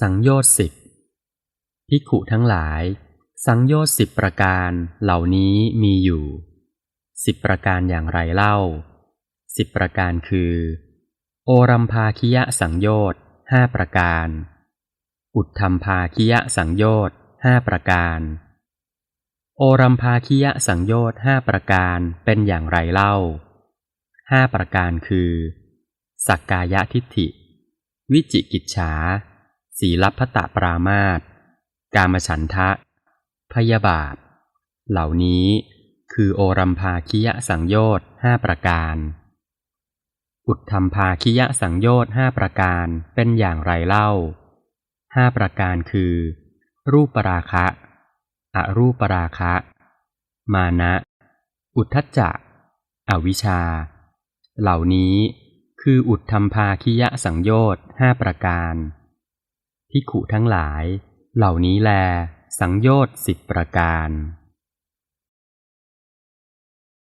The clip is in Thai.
สังโยชน์สิบภิขุทั้งหลาย สังโยชน์สิบประการเหล่านี้มีอยู่สิบประการอย่างไรเล่าสิบประการคือ โอรัมภาคิยะสังโยชน์ห้าประการ อุทธรรมภาคิยะสังโยชน์ห้าประการ โอรัมภาคิยะสังโยชน์ห้าประการเป็นอย่างไรเล่าห้าประการคือ สักกายทิฏฐิ วิจิกิจฉา สีลัพพตะปรามาตกามฉันทะ พยาบาท เหล่านี้คือโอรัมภาคิยะสังโยชน์ห้าประการ อุทธรรมภาคิยะสังโยชน์ห้าประการเป็นอย่างไรเล่าห้าประการคือ รูปปราคะอรูปปราคะ มานะ อุทธัจจะ อวิชชา เหล่านี้คืออุทธรรมภาคิยะสังโยชน์ห้าประการ พิขุทั้งหลาย เหล่านี้แล สังโยชน์สิบประการ